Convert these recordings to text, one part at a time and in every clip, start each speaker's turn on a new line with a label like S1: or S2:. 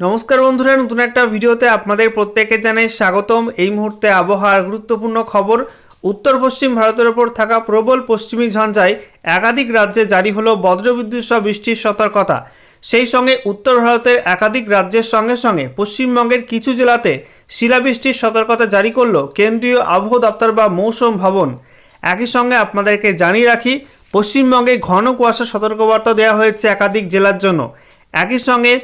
S1: নমস্কার বন্ধুরা, নতুন একটা ভিডিওতে আপনাদের প্রত্যেকে জানাই স্বাগতম। এই মুহূর্তে আবহাওয়ার গুরুত্বপূর্ণ খবর উত্তর পশ্চিম ভারতের ওপর থাকা প্রবল পশ্চিমী ঝঞ্ঝায় একাধিক রাজ্যে জারি হলো বজ্রবিদ্যুৎ সহ বৃষ্টির সতর্কতা। সেই সঙ্গে উত্তর ভারতের একাধিক রাজ্যের সঙ্গে সঙ্গে পশ্চিমবঙ্গের কিছু জেলাতে শিলাবৃষ্টির সতর্কতা জারি করল কেন্দ্রীয় আবহাওয়া দপ্তর বা মৌসুম ভবন। একই সঙ্গে আপনাদেরকে জানিয়ে রাখি, পশ্চিমবঙ্গে ঘন কুয়াশা সতর্কবার্তা দেওয়া হয়েছে একাধিক জেলার জন্য। একই সঙ্গে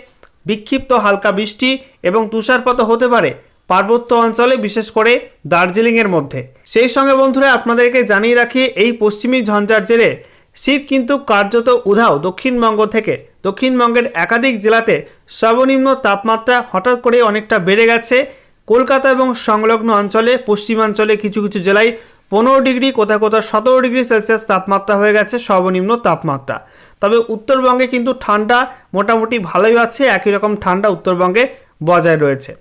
S1: বিক্ষিপ্ত হালকা বৃষ্টি এবং তুষারপাত হতে পারে পার্বত্য অঞ্চলে, বিশেষ করে দার্জিলিংয়ের মধ্যে। সেই সঙ্গে বন্ধুরা, আপনাদেরকে জানিয়ে রাখি, এই পশ্চিমী ঝঞ্ঝার জেরে শীত কিন্তু কার্যত উধাও দক্ষিণবঙ্গ থেকে। দক্ষিণবঙ্গের একাধিক জেলাতে সর্বনিম্ন তাপমাত্রা হঠাৎ করে অনেকটা বেড়ে গেছে। কলকাতা এবং সংলগ্ন অঞ্চলে, পশ্চিমাঞ্চলে কিছু কিছু জেলায় পনেরো ডিগ্রি কোথাও কোথাও সতেরো ডিগ্রি সেলসিয়াস তাপমাত্রা হয়ে গেছে, সর্বনিম্ন তাপমাত্রা। তবে উত্তরবঙ্গে কিন্তু ঠান্ডা মোটামুটি ভালোই আছে, একই রকম ঠান্ডা উত্তরবঙ্গে বজায় রয়েছে।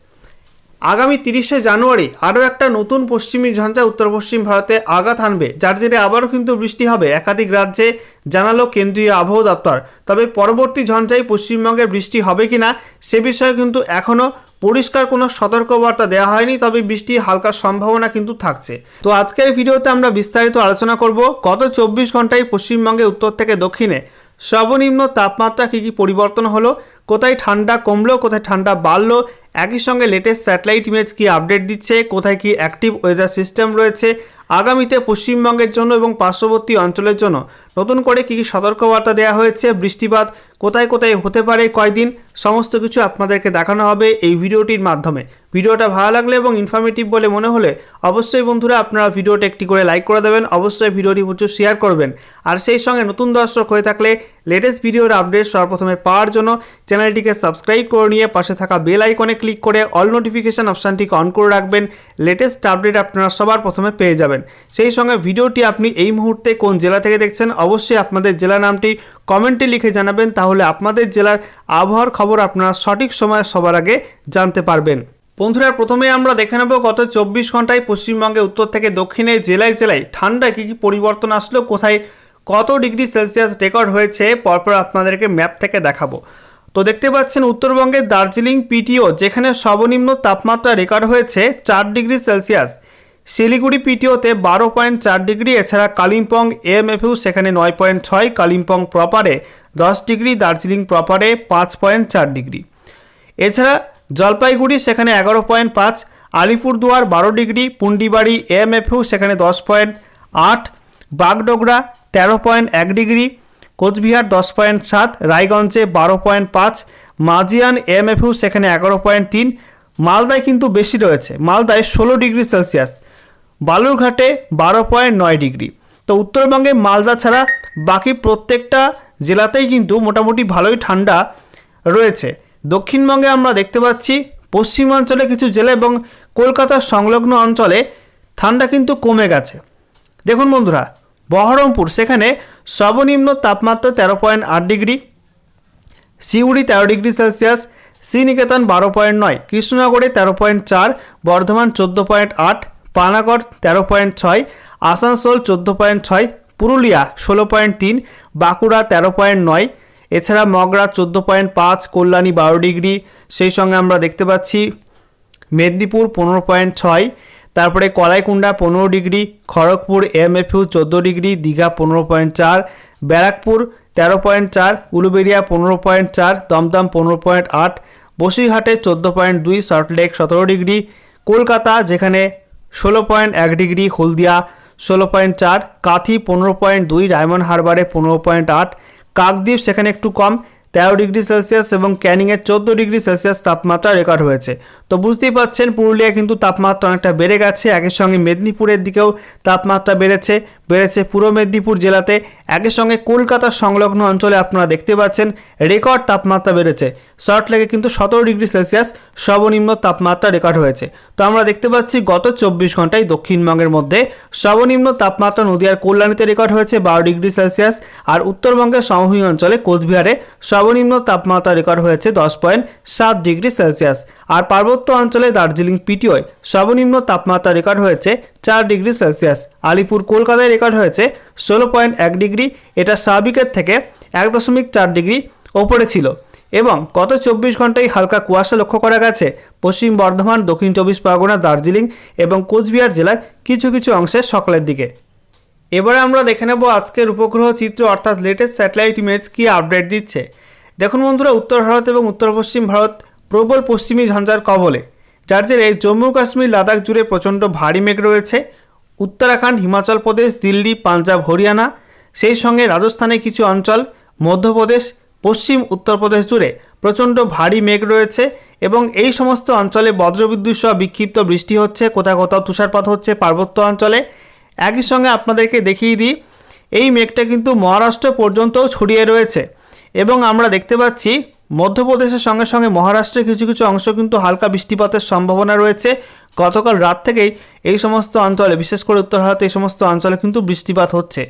S1: আগামী তিরিশে জানুয়ারি আরও একটা নতুন পশ্চিমী ঝঞ্ঝা উত্তর পশ্চিম ভারতে আঘাত হানবে, যার জেরে আবারও কিন্তু বৃষ্টি হবে, একাধিক রাজ্যে জানালো কেন্দ্রীয় আবহাওয়া দপ্তর। তবে পরবর্তী ঝঞ্ঝায় পশ্চিমবঙ্গে বৃষ্টি হবে কিনা সে বিষয়ে কিন্তু এখনও পরিষ্কার কোনো সতর্কবার্তা দেওয়া হয়নি, তবে বৃষ্টির হালকা সম্ভাবনা কিন্তু থাকছে। তো আজকের ভিডিওতে আমরা বিস্তারিত আলোচনা করব, গত চব্বিশ ঘন্টায় পশ্চিমবঙ্গে উত্তর থেকে দক্ষিণে। সর্বনিম্ন তাপমাত্রা কী কী পরিবর্তন হলো? কোথায় ঠান্ডা কমলো, কোথায় ঠান্ডা বাড়লো? একই সঙ্গে লেটেস্ট স্যাটেলাইট ইমেজ কি আপডেট দিচ্ছে? কোথায় কি অ্যাক্টিভ ওয়েদার সিস্টেম রয়েছে? আগামীতে পশ্চিমবঙ্গের জন্য এবং পার্শ্ববর্তী অঞ্চলের জন্য নতুন করে কী কী সতর্কবার্তা দেওয়া হয়েছে? বৃষ্টিপাত কোথায় কোথায় হতে পারে, কয়দিন, সমস্ত কিছু আপনাদেরকে দেখানো হবে এই ভিডিওটির মাধ্যমে। ভিডিওটা ভালো লাগলে এবং ইনফরমেটিভ বলে মনে হলে অবশ্যই বন্ধুরা আপনারা ভিডিওটা একটি করে লাইক করে দেবেন, অবশ্যই ভিডিওটি প্রচুর শেয়ার করবেন। আর সেই সঙ্গে নতুন দর্শক হয়ে থাকলে লেটেস্ট ভিডিওর আপডেট সর্বপ্রথমে পাওয়ার জন্য চ্যানেলটিকে সাবস্ক্রাইব করে নিয়ে পাশে থাকা বেল আইকনে ক্লিক করে অল নোটিফিকেশান অপশানটিকে অন করে রাখবেন লেটেস্ট আপডেট আপনারা সবার প্রথমে পেয়ে যাবেন। সেই সঙ্গে ভিডিওটি আপনি এই মুহূর্তে কোন জেলা থেকে দেখছেন, অবশ্যই আপনাদের জেলা নামটি কমেন্টে লিখে জানাবেন, তাহলে আপনাদের জেলার আবহাওয়ার খবর আপনারা সঠিক সময়ে সবার আগে জানতে পারবেন। বন্ধুরা, প্রথমে আমরা দেখে নেব গত চব্বিশ ঘন্টায় পশ্চিমবঙ্গে উত্তর থেকে দক্ষিণে জেলায় জেলায় ঠান্ডায় কী কী পরিবর্তন আসলো, কোথায় কত ডিগ্রি সেলসিয়াস রেকর্ড হয়েছে, পরপর আপনাদেরকে ম্যাপ থেকে দেখাবো। তো দেখতে পাচ্ছেন, উত্তরবঙ্গের দার্জিলিং, পিটিও, যেখানে সর্বনিম্ন তাপমাত্রা রেকর্ড হয়েছে চার ডিগ্রি সেলসিয়াস। শিলিগুড়ি পিটিওতে বারো পয়েন্ট চার ডিগ্রি, এছাড়া কালিম্পং এএমএফইউ সেখানে নয় পয়েন্ট ছয়, কালিম্পং প্রপারে দশ ডিগ্রি, দার্জিলিং প্রপারে পাঁচ পয়েন্ট চার ডিগ্রি। এছাড়া জলপাইগুড়ি সেখানে এগারো পয়েন্ট পাঁচ, আলিপুরদুয়ার বারো ডিগ্রি, পুন্ডিবাড়ি এএমএফইউ সেখানে দশ পয়েন্ট আট, বাগডোগরা তেরো পয়েন্ট এক ডিগ্রি, কোচবিহার দশ পয়েন্ট সাত, রায়গঞ্জে বারো পয়েন্ট পাঁচ মাজিয়ান এমএফইউ সেখানে এগারো পয়েন্ট তিন, মালদায় কিন্তু বেশি রয়েছে। মালদায় ষোলো ডিগ্রি সেলসিয়াস। বালুরঘাটে বারো পয়েন্ট নয় ডিগ্রি। তো উত্তরবঙ্গে মালদা ছাড়া বাকি প্রত্যেকটা জেলাতেই কিন্তু মোটামুটি ভালোই ঠান্ডা রয়েছে। দক্ষিণবঙ্গে আমরা দেখতে পাচ্ছি পশ্চিমাঞ্চলে কিছু জেলা এবং কলকাতার সংলগ্ন অঞ্চলে ঠান্ডা কিন্তু কমে গেছে। দেখুন বন্ধুরা, বহরমপুর, সেখানে সর্বনিম্ন তাপমাত্রা তেরো পয়েন্ট আট ডিগ্রি সিউড়ি তেরো ডিগ্রি সেলসিয়াস, শ্রীনিকেতন বারো পয়েন্ট নয়, কৃষ্ণনগরে তেরো পয়েন্ট চার, বর্ধমান চোদ্দ পয়েন্ট আট পানাগড় তেরো পয়েন্ট ছয়, আসানসোল চোদ্দ পয়েন্ট ছয়, পুরুলিয়া ষোলো পয়েন্ট তিন, বাঁকুড়া তেরো পয়েন্ট নয়, এছাড়া মগরা চোদ্দ পয়েন্ট পাঁচ, কল্যাণী বারো ডিগ্রি, সেই সঙ্গে আমরা দেখতে পাচ্ছি মেদিনীপুর পনেরো পয়েন্ট ছয়, তারপরে কলাইকুণ্ডা পনেরো degree, Kharagpur M F U চোদ্দ ডিগ্রি, দীঘা পনেরো পয়েন্ট চার, ব্যারাকপুর তেরো পয়েন্ট চার, উলুবেড়িয়া পনেরো পয়েন্ট চার, দমদম পনেরো পয়েন্ট আট, বসিরহাটে চোদ্দ পয়েন্ট দুই সল্টলেক সতেরো ডিগ্রি, কলকাতা যেখানে ষোলো পয়েন্ট এক ডিগ্রি হলদিয়া, ষোলো পয়েন্ট চার কাঁথি, পনেরো পয়েন্ট দুই ডায়মন্ড হারবারে, পনেরো পয়েন্ট আট কাকদ্বীপ, সেখানে একটু কম, তেরো ডিগ্রি সেলসিয়াস এবং ক্যানিংয়ে চোদ্দ ডিগ্রি সেলসিয়াস তাপমাত্রা রেকর্ড হয়েছে। তো বুঝতেই পারছেন পুরুলিয়া কিন্তু তাপমাত্রা অনেকটা বেড়ে গেছে। একই সঙ্গে মেদিনীপুরের দিকেও তাপমাত্রা বেড়েছে বেড়েছে পূর্ব মেদিনীপুর জেলাতে। একই সঙ্গে কলকাতা সংলগ্ন অঞ্চলে আপনারা দেখতে পাচ্ছেন, রেকর্ড তাপমাত্রা বেড়েছে। সল্টলেকে কিন্তু সতেরো ডিগ্রি সেলসিয়াস সর্বনিম্ন তাপমাত্রা রেকর্ড হয়েছে। তো আমরা দেখতে পাচ্ছি, গত চব্বিশ ঘন্টায় দক্ষিণবঙ্গের মধ্যে সর্বনিম্ন তাপমাত্রা নদীয়ার কল্যাণীতে রেকর্ড হয়েছে, বারো ডিগ্রি সেলসিয়াস। আর উত্তরবঙ্গের সমভূমি অঞ্চলে কোচবিহারে সর্বনিম্ন তাপমাত্রা রেকর্ড হয়েছে দশ পয়েন্ট সাত ডিগ্রি সেলসিয়াস। আর পার্বত্য অঞ্চলে দার্জিলিং পিটিওয় সর্বনিম্ন তাপমাত্রা রেকর্ড হয়েছে চার ডিগ্রি সেলসিয়াস। আলিপুর কলকাতায় রেকর্ড হয়েছে ষোলো পয়েন্ট এক ডিগ্রি, এটা স্বাভাবিকের থেকে এক দশমিক চার ডিগ্রি ওপরে ছিল। এবং গত চব্বিশ ঘন্টায় হালকা কুয়াশা লক্ষ্য করা গেছে। পশ্চিম বর্ধমান, দক্ষিণ চব্বিশ পরগনা, দার্জিলিং এবং কোচবিহার জেলার কিছু কিছু অংশে সকালের দিকে। এবারে আমরা দেখে নেব আজকের উপগ্রহ চিত্র, অর্থাৎ লেটেস্ট স্যাটেলাইট ইমেজ কী আপডেট দিচ্ছে। দেখুন বন্ধুরা, উত্তর ভারত এবং উত্তর পশ্চিম ভারত প্রবল পশ্চিমী ঝঞ্ঝার কবলে, যার জেরে জম্মু কাশ্মীর লাদাখ জুড়ে প্রচণ্ড ভারী মেঘ রয়েছে। উত্তরাখণ্ড, হিমাচল প্রদেশ, দিল্লি, পাঞ্জাব, হরিয়ানা, সেই সঙ্গে রাজস্থানের কিছু অঞ্চল, মধ্যপ্রদেশ, পশ্চিম উত্তরপ্রদেশ জুড়ে প্রচণ্ড ভারী মেঘ রয়েছে এবং এই সমস্ত অঞ্চলে বজ্রবিদ্যুৎ সহ বিক্ষিপ্ত বৃষ্টি হচ্ছে। কোথাও কোথাও তুষারপাত হচ্ছে পার্বত্য অঞ্চলে। একই সঙ্গে আপনাদেরকে দেখিয়ে দিই, এই মেঘটা কিন্তু মহারাষ্ট্র পর্যন্তও ছড়িয়ে রয়েছে এবং আমরা দেখতে পাচ্ছি মধ্যপ্রদেশের সঙ্গে সঙ্গে মহারাষ্ট্রের কিছু কিছু অংশ কিন্তু হালকা বৃষ্টিপাতের সম্ভাবনা রয়েছে। গতকাল রাত থেকেই এই সমস্ত অঞ্চলে, বিশেষ করে উত্তর ভারতে এই সমস্ত অঞ্চলে কিন্তু বৃষ্টিপাত হচ্ছে।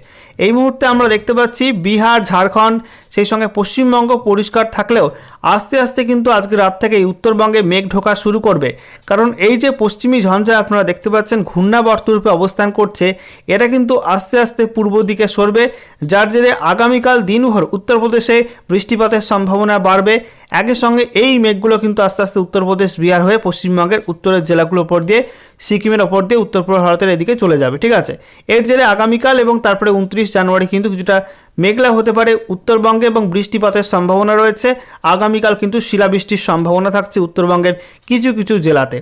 S1: এই মুহূর্তে আমরা দেখতে পাচ্ছি বিহার, ঝাড়খণ্ড সেই সঙ্গে পশ্চিমবঙ্গ পরিষ্কার থাকলেও আস্তে আস্তে কিন্তু আজকে রাত থেকেই উত্তরবঙ্গে মেঘ ঢোকা শুরু করবে। কারণ এই যে পশ্চিমী ঝঞ্ঝা আপনারা দেখতে পাচ্ছেন ঘূর্ণাবর্তরূপে অবস্থান করছে, এটা কিন্তু আস্তে আস্তে পূর্ব দিকে সরবে, যার জেরে আগামীকাল দিনভর উত্তরপ্রদেশে বৃষ্টিপাতের সম্ভাবনা বাড়বে। একই সঙ্গে এই মেঘগুলো কিন্তু আস্তে আস্তে উত্তরপ্রদেশ বিহার হয়ে পশ্চিমবঙ্গের উত্তরের জেলাগুলোর ওপর দিয়ে, সিকিমের ওপর দিয়ে উত্তর পূর্ব ভারতের এদিকে চলে যাবে, ঠিক আছে? এর জেরে আগামীকাল এবং তারপরে উনত্রিশ জানুয়ারি কিন্তু কিছুটা মেঘলা হতে পারে উত্তরবঙ্গে এবং বৃষ্টিপাতের সম্ভাবনা রয়েছে। আগামীকাল কিন্তু শিলাবৃষ্টির সম্ভাবনা থাকছে উত্তরবঙ্গের কিছু কিছু জেলাতে।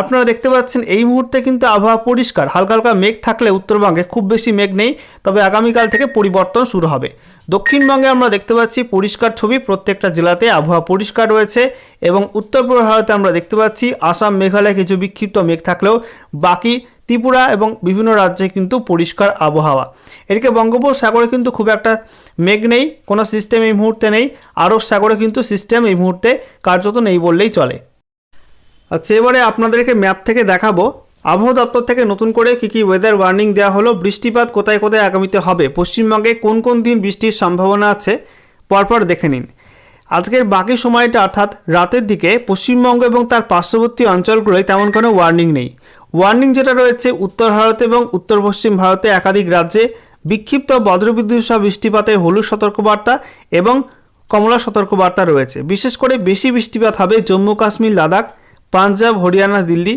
S1: আপনারা দেখতে পাচ্ছেন এই মুহূর্তে কিন্তু আবহাওয়া পরিষ্কার। হালকা হালকা মেঘ থাকলে উত্তরবঙ্গে খুব বেশি মেঘ নেই, তবে আগামীকাল থেকে পরিবর্তন শুরু হবে। দক্ষিণবঙ্গে আমরা দেখতে পাচ্ছি পরিষ্কার ছবি। প্রত্যেকটা জেলাতে আবহাওয়া পরিষ্কার রয়েছে এবং উত্তর পূর্ব ভারতে আমরা দেখতে পাচ্ছি আসাম, মেঘালয় কিছু বিক্ষিপ্ত মেঘ থাকলেও বাকি ত্রিপুরা এবং বিভিন্ন রাজ্যে কিন্তু পরিষ্কার আবহাওয়া। এদিকে বঙ্গোপসাগরে কিন্তু খুব একটা মেঘ নেই, কোনো সিস্টেম এই মুহূর্তে নেই, আরব সাগরে কিন্তু সিস্টেম এই মুহূর্তে কার্যত নেই বললেই চলে। আচ্ছা এবারে আপনাদেরকে ম্যাপ থেকে দেখাবো। আবহাওয়া দপ্তর থেকে নতুন করে কী কী ওয়েদার ওয়ার্নিং দেওয়া হলো, বৃষ্টিপাত কোথায় কোথায় আগামীতে হবে, পশ্চিমবঙ্গে কোন কোন দিন বৃষ্টির সম্ভাবনা আছে, পরপর দেখে নিন। আজকের বাকি সময়টা অর্থাৎ রাতের দিকে পশ্চিমবঙ্গ এবং তার পার্শ্ববর্তী অঞ্চলগুলোয় তেমন কোনো ওয়ার্নিং নেই। ওয়ার্নিং যেটা রয়েছে, উত্তর ভারত এবং উত্তর পশ্চিম ভারতে একাধিক রাজ্যে বিক্ষিপ্ত বজ্রবিদ্যুৎ সহ বৃষ্টিপাতের হলুদ সতর্কবার্তা এবং কমলা সতর্কবার্তা রয়েছে। বিশেষ করে বেশি বৃষ্টিপাত হবে জম্মু, কাশ্মীর, লাদাখ, পাঞ্জাব, হরিয়ানা, দিল্লি,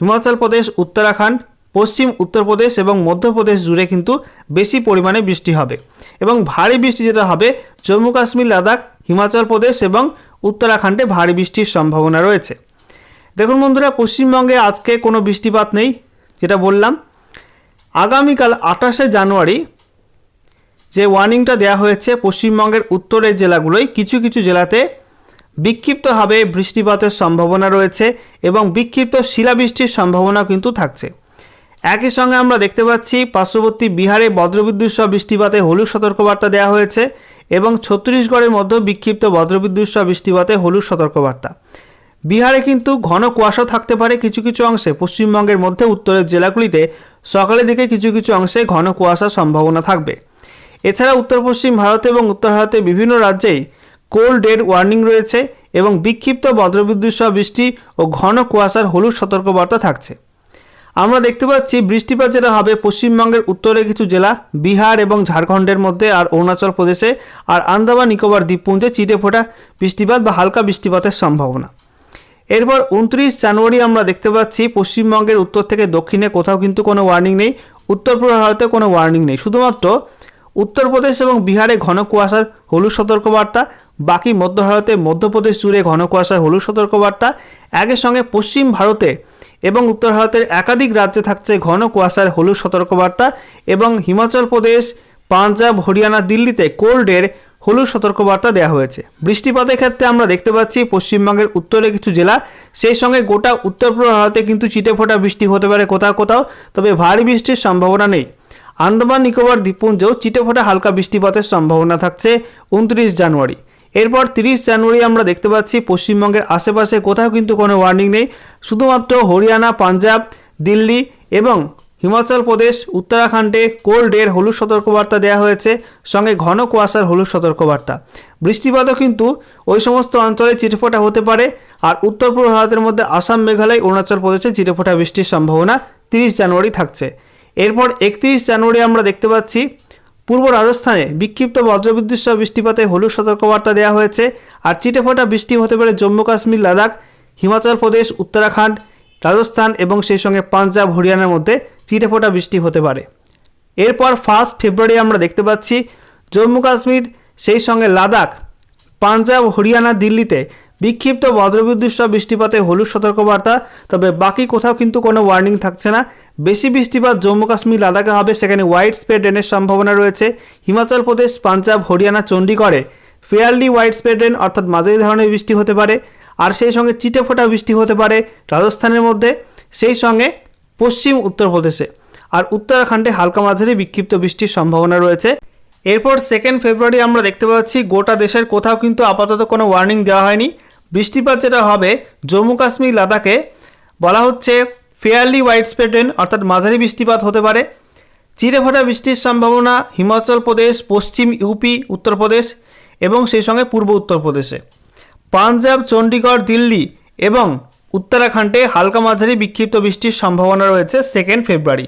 S1: হিমাচল প্রদেশ, উত্তরাখণ্ড, পশ্চিম উত্তরপ্রদেশ এবং মধ্যপ্রদেশ জুড়ে কিন্তু বেশি পরিমাণে বৃষ্টি হবে এবং ভারী বৃষ্টি যেটা হবে, জম্মু, কাশ্মীর, লাদাখ, হিমাচল প্রদেশ এবং উত্তরাখণ্ডে ভারী বৃষ্টির সম্ভাবনা রয়েছে। দেখুন বন্ধুরা, পশ্চিমবঙ্গে আজকে কোনো বৃষ্টিপাত নেই, যেটা বললাম। আগামীকাল আঠাশে জানুয়ারি যে ওয়ার্নিংটা দেওয়া হয়েছে, পশ্চিমবঙ্গের উত্তরের জেলাগুলোয় কিছু কিছু জেলাতে বিক্ষিপ্তভাবে বৃষ্টিপাতের সম্ভাবনা রয়েছে এবং বিক্ষিপ্ত শিলাবৃষ্টির সম্ভাবনা কিন্তু থাকছে। একই সঙ্গে আমরা দেখতে পাচ্ছি, পার্শ্ববর্তী বিহারে বজ্রবিদ্যুৎ সহ বৃষ্টিপাতে হলুদ সতর্কবার্তা দেওয়া হয়েছে এবং ছত্তিশগড়ের মধ্যেও বিক্ষিপ্ত বজ্রবিদ্যুৎ সহ বৃষ্টিপাতে হলুদ সতর্কবার্তা। বিহারে কিন্তু ঘন কুয়াশা থাকতে পারে কিছু কিছু অংশে। পশ্চিমবঙ্গের মধ্যে উত্তরের জেলাগুলিতে সকালের দিকে কিছু কিছু অংশে ঘন কুয়াশার সম্ভাবনা থাকবে। এছাড়া উত্তর পশ্চিম ভারত এবং উত্তর ভারতের বিভিন্ন রাজ্যেই কোল্ড ডেড ওয়ার্নিং রয়েছে এবং বিক্ষিপ্ত বজ্রবিদ্যুৎ সহ বৃষ্টি ও ঘন কুয়াশার হলুদ সতর্কবার্তা থাকছে। আমরা দেখতে পাচ্ছি বৃষ্টিপাত যেটা হবে পশ্চিমবঙ্গের উত্তরে কিছু জেলা, বিহার এবং ঝাড়খণ্ডের মধ্যে আর অরুণাচল প্রদেশে, আর আন্দামান, নিকোবর, দ্বীপপুঞ্জে চিটে ফোটা বৃষ্টিপাত বা হালকা বৃষ্টিপাতের সম্ভাবনা। এরপর উনত্রিশ জানুয়ারি আমরা দেখতে পাচ্ছি পশ্চিমবঙ্গের উত্তর থেকে দক্ষিণে কোথাও কিন্তু কোনো ওয়ার্নিং নেই, উত্তর পূর্ব ভারতে কোনো ওয়ার্নিং নেই। শুধুমাত্র উত্তরপ্রদেশ এবং বিহারে ঘন কুয়াশার হলুদ সতর্কবার্তা, বাকি মধ্য ভারতে মধ্যপ্রদেশ জুড়ে ঘন কুয়াশার হলুদ সতর্কবার্তা। একের সঙ্গে পশ্চিম ভারতে এবং উত্তর ভারতের একাধিক রাজ্যে থাকছে ঘন কুয়াশার হলুদ সতর্কবার্তা এবং হিমাচল প্রদেশ, পাঞ্জাব, হরিয়ানা, দিল্লিতে কোল্ডের হলুদ সতর্কবার্তা দেওয়া হয়েছে। বৃষ্টিপাতের ক্ষেত্রে আমরা দেখতে পাচ্ছি পশ্চিমবঙ্গের উত্তরে কিছু জেলা, সেই সঙ্গে গোটা উত্তর পূর্ব ভারতে কিন্তু চিটেফোঁটা বৃষ্টি হতে পারে কোথাও কোথাও, তবে ভারী বৃষ্টির সম্ভাবনা নেই। আন্দামান, নিকোবর, দ্বীপপুঞ্জেও চিটেফোঁটা হালকা বৃষ্টিপাতের সম্ভাবনা থাকছে উনত্রিশ জানুয়ারি। এরপর তিরিশ জানুয়ারি আমরা দেখতে পাচ্ছি পশ্চিমবঙ্গের আশেপাশে কোথাও কিন্তু কোনো ওয়ার্নিং নেই, শুধুমাত্র হরিয়ানা, পাঞ্জাব, দিল্লি এবং হিমাচল প্রদেশ, উত্তরাখণ্ডে কোল্ড এর হলুদ সতর্কবার্তা দেওয়া হয়েছে, সঙ্গে ঘন কুয়াশার হলুদ সতর্কবার্তা। বৃষ্টিপাতও কিন্তু ওই সমস্ত অঞ্চলে চিটেফোঁটা হতে পারে, আর উত্তর পূর্ব ভারতের মধ্যে আসাম, মেঘালয়, অরুণাচল প্রদেশে চিটেফোঁটা বৃষ্টির সম্ভাবনা তিরিশ জানুয়ারি থাকছে। এরপর একত্রিশ জানুয়ারি আমরা দেখতে পাচ্ছি, পূর্ব রাজস্থানে বিক্ষিপ্ত বজ্রবিদ্যুৎ সহ বৃষ্টিপাতে হলুদ সতর্কবার্তা দেওয়া হয়েছে, আর চিটেফোঁটা বৃষ্টি হতে পারে জম্মু কাশ্মীর, লাদাখ, হিমাচল প্রদেশ, উত্তরাখণ্ড, রাজস্থান এবং সেই সঙ্গে পাঞ্জাব, হরিয়ানার মধ্যে চিটেফোঁটা বৃষ্টি হতে পারে। এরপর ফার্স্ট ফেব্রুয়ারি আমরা দেখতে পাচ্ছি, জম্মু কাশ্মীর, সেই সঙ্গে লাদাখ, পাঞ্জাব, হরিয়ানা, দিল্লিতে বিক্ষিপ্ত বজ্রবিদ্যুৎ সহ বৃষ্টিপাতে হলুদ সতর্কবার্তা, তবে বাকি কোথাও কিন্তু কোনো ওয়ার্নিং থাকছে না। বেশি বৃষ্টিপাত জম্মু কাশ্মীর, লাদাখে হবে, সেখানে হোয়াইট স্প্রেড রেনের সম্ভাবনা রয়েছে। হিমাচল প্রদেশ, পাঞ্জাব, হরিয়ানা চণ্ডীগড়ে ফেয়ারলি হোয়াইট স্প্রেড রেন অর্থাৎ মাঝারি ধরনের বৃষ্টি হতে পারে। আর সেই সঙ্গে চিটে ফোটা বৃষ্টি হতে পারে রাজস্থানের মধ্যে। সেই সঙ্গে পশ্চিম উত্তরপ্রদেশে আর উত্তরাখণ্ডে হালকা মাঝারি বিক্ষিপ্ত বৃষ্টির সম্ভাবনা রয়েছে। এরপর সেকেন্ড ফেব্রুয়ারি আমরা দেখতে পাচ্ছি, গোটা দেশের কোথাও কিন্তু আপাতত কোনো ওয়ার্নিং দেওয়া হয়নি। বৃষ্টিপাত যেটা হবে, জম্মু কাশ্মীর, লাদাখে বলা হচ্ছে ফেয়ারলি ওয়াইড স্প্রেড রেন অর্থাৎ মাঝারি বৃষ্টিপাত হতে পারে। চিরেফাটা বৃষ্টির সম্ভাবনা হিমাচল প্রদেশ, পশ্চিম ইউপি উত্তরপ্রদেশ এবং সেই সঙ্গে পূর্ব উত্তরপ্রদেশে পাঞ্জাব চণ্ডীগড় দিল্লি এবং উত্তরাখণ্ডে হালকা মাঝারি বিক্ষিপ্ত বৃষ্টির সম্ভাবনা রয়েছে সেকেন্ড ফেব্রুয়ারি